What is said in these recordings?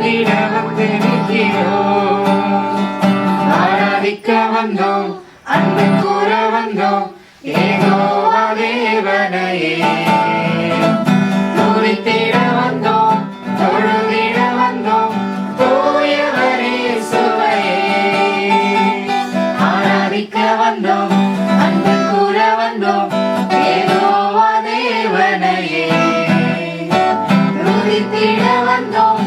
வந்திட வந்து ஆராதிக்க வந்தோம் அன்பு கூற வந்தோம் ஏதோ தேவனையே துதித்திட வந்தோம் தொழுதிட வந்தோம் தூயவரே சுவையே. ஆராதிக்க வந்தோம் அன்பு கூற வந்தோம் ஏதோ தேவனையே துதித்திட வந்தோம்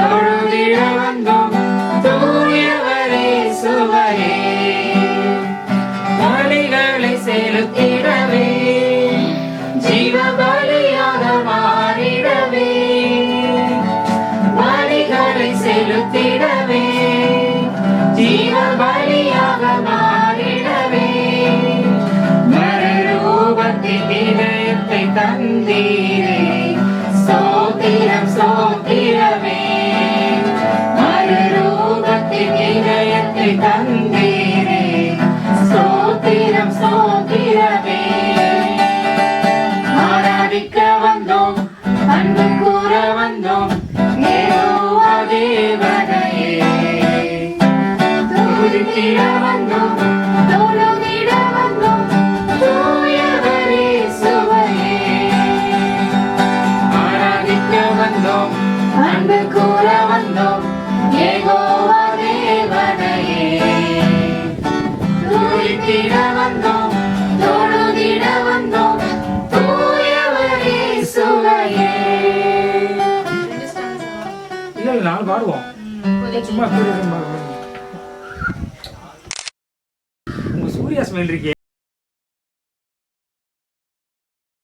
தொழுதிட வந்தோம் தூயவரே சுவையே பலிகளை செலுத்திடவே ஜீவ பலியாக மாறிடவே பலிகளை செலுத்திடவே ஜீவ பலியாக மாறிடவே மறுரூபத்தின் இதயத்தை தந்தீரே ஸ்தோத்திரம் ஸ்தோத்திரமே அன்பு கூற வந்தோம். யெகோவா தேவனையே. துதித்திட வந்தோம். தொழுதிட வந்தோம். தூயவரே சுவையே. இல்ல இல்ல நாலு பாடுவோம். சும்மா சூர்யா ஸ்மெல் இருக்கே.